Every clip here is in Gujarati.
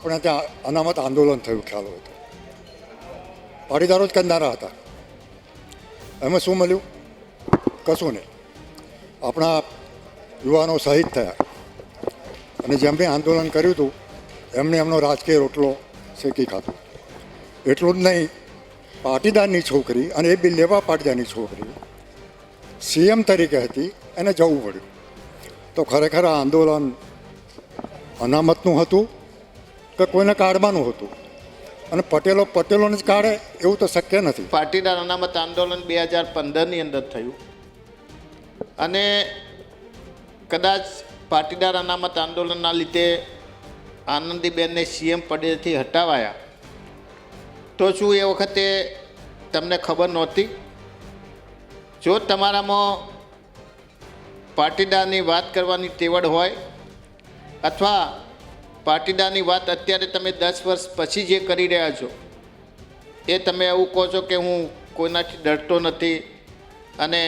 આપણે ત્યાં અનામત આંદોલન થયું, ખ્યાલ હોય તો. પાટીદારો જ કરનારા હતા એમાં શું મળ્યું? કશું નહીં. આપણા યુવાનો શહીદ થયા. અને જેમણે આંદોલન કર્યું હતું એમણે એમનો રાજકીય રોટલો શેકી ખાધો. એટલું જ નહીં, પાટીદારની છોકરી અને એ બી લેવા પાટીદારની છોકરી સીએમ તરીકે હતી, એને જવું પડ્યું. તો ખરેખર આ આંદોલન અનામતનું હતું કે કોઈને કાઢવાનું હતું. અને પટેલો, પટેલોને જ કાઢે, એવું તો શક્ય નથી. પાટીદાર અનામત આંદોલન બે હજાર પંદરની અંદર થયું. અને કદાચ પાટીદાર અનામત આંદોલનના લીધે આનંદીબેનને સીએમ પદેથી હટાવાયા, તો શું એ વખતે તમને ખબર નહોતી? જો તમારામાં પાટીદારની વાત કરવાની તેવડ હોય, અથવા પાટીદારની વાત અત્યારે તમે દસ વર્ષ પછી જે કરી રહ્યા છો, એ તમે એવું કહો છો કે હું કોઈનાથી ડરતો નથી? અને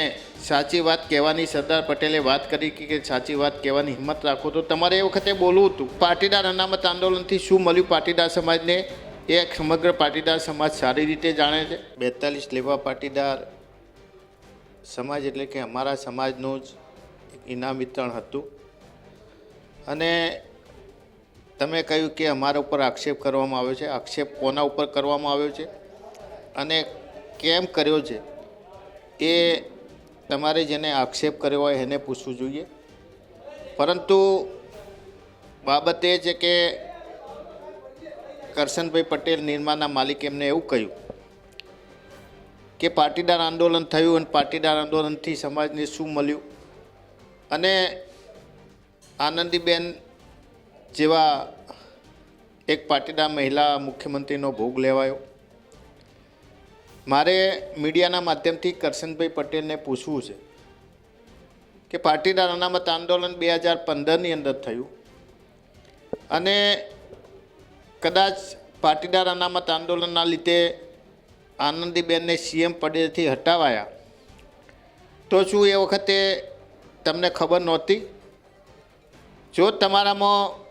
સાચી વાત કહેવાની સરદાર પટેલે વાત કરી કે સાચી વાત કહેવાની હિંમત રાખો. તો તમારે એ વખતે બોલવું હતું, પાટીદાર અનામત આંદોલનથી શું મળ્યું પાટીદાર સમાજને? એ સમગ્ર પાટીદાર સમાજ સારી રીતે જાણે છે? બેતાલીસ લેવા પાટીદાર સમાજ એટલે કે અમારા સમાજનું જ ઇનામ વિતરણ હતું. અને તમે કહ્યું કે અમારા ઉપર આક્ષેપ કરવામાં આવ્યો છે. આક્ષેપ કોના ઉપર કરવામાં આવ્યો છે? અને કેમ કર્યો છે? એ તમારે જેને આક્ષેપ કર્યો હોય એને પૂછવું જોઈએ. પરંતુ બાબત એ છે કે કરશનભાઈ પટેલ નિર્માના માલિક એમને એવું કહ્યું કે પાટીદાર આંદોલન થયું અને પાટીદાર આંદોલનથી સમાજને શું મળ્યું? અને આનંદીબેન જેવા એક પાટીદાર મહિલા મુખ્યમંત્રીનો ભોગ લેવાયો. મારે મીડિયાના માધ્યમથી કરશનભાઈ પટેલને પૂછવું છે કે પાટીદાર અનામત આંદોલન બે હજાર પંદરની અંદર થયું અને કદાચ પાટીદાર અનામત આંદોલનના લીધે આનંદીબેનને સીએમ પદેથી હટાવાયા, તો શું એ વખતે તમને ખબર નહોતી? જો તમારામાં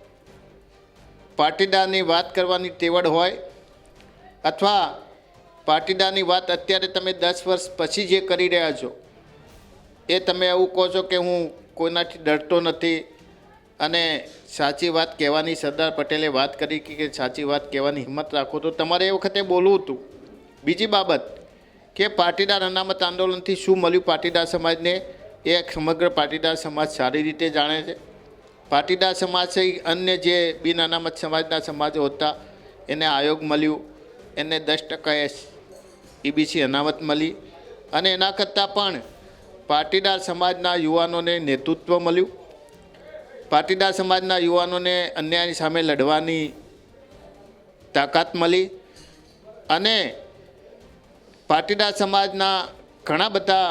પાટીદારની વાત કરવાની તેવડ હોય અથવા પાટીદારની વાત અત્યારે તમે દસ વર્ષ પછી જે કરી રહ્યા છો, એ તમે એવું કહો છો કે હું કોઈનાથી ડરતો નથી અને સાચી વાત કહેવાની સરદાર પટેલે વાત કરી કે સાચી વાત કહેવાની હિંમત રાખો તો તમારે એ વખતે બોલવું હતું. બીજી બાબત કે પાટીદાર અનામત આંદોલનથી શું મળ્યું? પાટીદાર સમાજને એ સમગ્ર પાટીદાર સમાજ સારી રીતે જાણે છે. પાટીદાર સમાજ સહિત અન્ય જે બિન અનામત સમાજના સમાજો હતા, એને આયોગ મળ્યું. એને દસ ટકા એસ ઈબીસી અનામત મળી અને એના કરતાં પણ પાટીદાર સમાજના યુવાનોને નેતૃત્વ મળ્યું. પાટીદાર સમાજના યુવાનોને અન્યાયની સામે લડવાની તાકાત મળી અને પાટીદાર સમાજના ઘણા બધા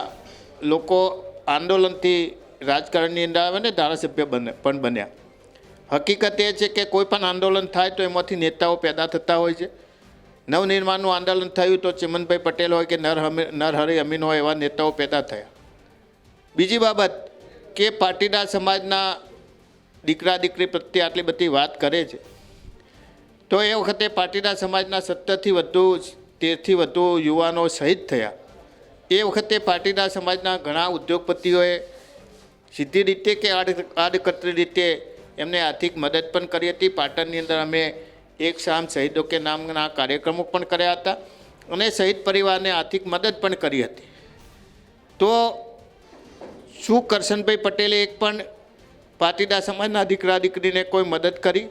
લોકો આંદોલનથી રાજકારણની અંદર આવે ને, ધારાસભ્ય બને, પણ બન્યા. હકીકત એ છે કે કોઈ પણ આંદોલન થાય તો એમાંથી નેતાઓ પેદા થતા હોય છે. નવનિર્માણનું આંદોલન થયું તો ચિમનભાઈ પટેલ હોય કે નર નરહરિ અમીન હોય એવા નેતાઓ પેદા થયા. બીજી બાબત કે પાટીદાર સમાજના દીકરા દીકરી પ્રત્યે આટલી બધી વાત કરે છે. તો એ વખતે પાટીદાર સમાજના સત્તરથી વધુ, તેરથી વધુ યુવાનો શહીદ થયા. એ વખતે પાટીદાર સમાજના ઘણા ઉદ્યોગપતિઓએ સીધી રીતે કે આડ આડકતરી રીતે એમને આર્થિક મદદ પણ કરી હતી. પાટણની અંદર અમે એક શામ શહીદો કે નામના કાર્યક્રમો પણ કર્યા હતા અને શહીદ પરિવારને આર્થિક મદદ પણ કરી હતી. તો શું કરશનભાઈ પટેલે એક પણ પાટીદાર સમાજના દીકરા દીકરીને કોઈ મદદ કરી?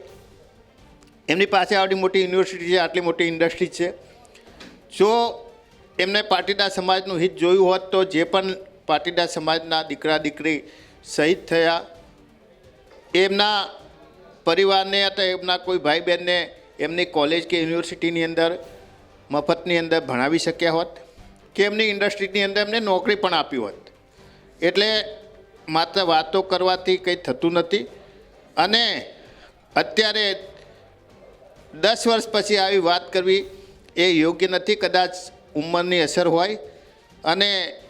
એમની પાસે આવડી મોટી યુનિવર્સિટી છે, આટલી મોટી ઇન્ડસ્ટ્રી છે. જો એમને પાટીદાર સમાજનું હિત જોયું હોત તો જે પણ પાટીદાર સમાજના દીકરા દીકરી શહીદ થયા. એમના પરિવારને અથવા એમના કોઈ ભાઈ બહેનને એમની કોલેજ કે યુનિવર્સિટીની અંદર, મફતની અંદર ભણાવી શક્યા હોત કે એમની ઇન્ડસ્ટ્રીની અંદર એમને નોકરી પણ આપી હોત. એટલે માત્ર વાતો કરવાથી કંઈ થતું નથી. અને અત્યારે દસ વર્ષ પછી આવી વાત કરવી એ યોગ્ય નથી. કદાચ ઉંમરની અસર હોય. અને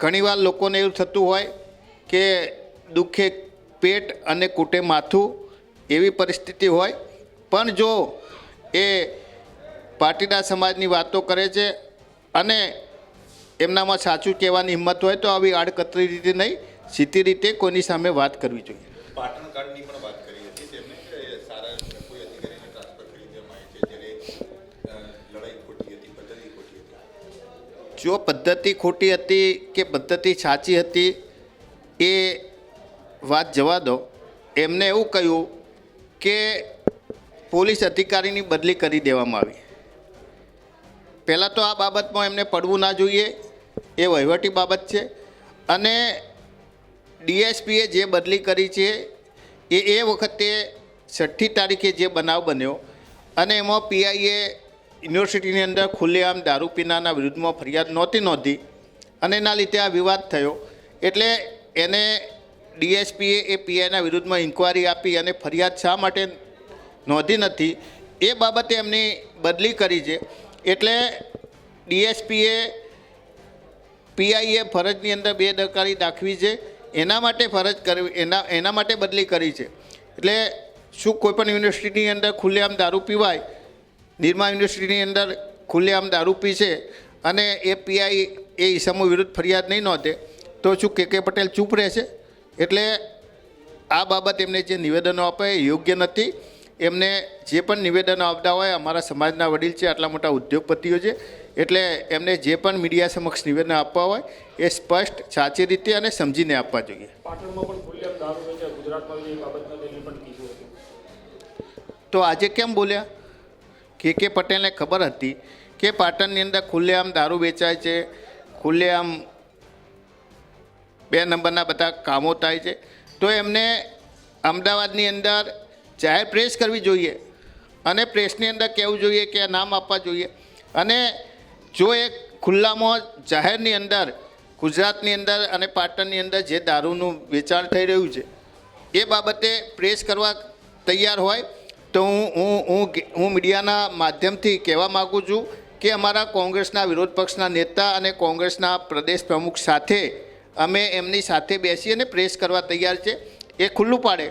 ઘણીવાર લોકોને એવું થતું હોય કે દુઃખે પેટ અને કૂટે માથું એવી પરિસ્થિતિ હોય. પણ જો એ પાટીદાર સમાજની વાતો કરે છે અને એમનામાં સાચું કહેવાની હિંમત હોય તો આવી આડકતરી રીતે નહીં, સીધી રીતે કોઈની સામે વાત કરવી જોઈએ. પાટણ કાર્ડની જો પદ્ધતિ ખોટી હતી કે પદ્ધતિ સાચી હતી, એ વાત જવા દો. એમને એવું કહ્યું કે પોલીસ અધિકારીની બદલી કરી દેવામાં આવી. પહેલાં તો આ બાબતમાં એમને પડવું ના જોઈએ, એ વહીવટી બાબત છે. અને ડીએસપીએ જે બદલી કરી છે, એ એ વખતે છઠ્ઠી તારીખે જે બનાવ બન્યો, અને એમાં પીઆઈએ યુનિવર્સિટીની અંદર ખુલ્લેઆમ દારૂ પીનાના વિરુદ્ધમાં ફરિયાદ નહોતી નોંધી અને એના લીધે આ વિવાદ થયો. એટલે એને ડીએસપીએ એ પીઆઈના વિરુદ્ધમાં ઇન્કવાયરી આપી અને ફરિયાદ શા માટે નોંધી નથી, એ બાબતે એમની બદલી કરી છે. એટલે ડીએસપીએ પીઆઈએ ફરજની અંદર બેદરકારી દાખવી છે. એના માટે ફરજ કરવી, એના એના માટે બદલી કરી છે. એટલે શું કોઈપણ યુનિવર્સિટીની અંદર ખુલ્લેઆમ દારૂ પીવાય નિરમા યુનિવર્સિટીની અંદર ખુલ્લેઆમ દારૂ છે અને એ પીઆઈ એ ઈસમો વિરુદ્ધ ફરિયાદ નહીં નોંધે તો શું કે કે પટેલ ચૂપ રહેશે? એટલે આ બાબત એમને જે નિવેદનો આપે એ યોગ્ય નથી. એમને જે પણ નિવેદનો આપતા હોય અમારા સમાજના વડીલ છે આટલા મોટા ઉદ્યોગપતિઓ છે એટલે એમને જે પણ મીડિયા સમક્ષ નિવેદન આપવા હોય એ સ્પષ્ટ સાચી રીતે અને સમજીને આપવા જોઈએ. તો આજે કેમ બોલ્યા? કે કે પટેલને ખબર હતી કે પાટણની અંદર ખુલ્લેઆમ દારૂ વેચાય છે, ખુલ્લેઆમ બે નંબરના બધા કામો થાય છે. તો એમને અમદાવાદની અંદર જાહેર પ્રેસ કરવી જોઈએ અને પ્રેસની અંદર કહેવું જોઈએ કે નામ આપવા જોઈએ. અને જો એ ખુલ્લામાં જાહેરની અંદર, ગુજરાતની અંદર અને પાટણની અંદર જે દારૂનું વેચાણ થઈ રહ્યું છે, એ બાબતે પ્રેસ કરવા તૈયાર હોય તો હું હું હું હું મીડિયાના માધ્યમથી કહેવા માગું છું કે અમારા કોંગ્રેસના વિરોધ પક્ષના નેતા અને કોંગ્રેસના પ્રદેશ પ્રમુખ સાથે અમે એમની સાથે બેસી અને પ્રેસ કરવા તૈયાર છે. એ ખુલ્લું પાડે.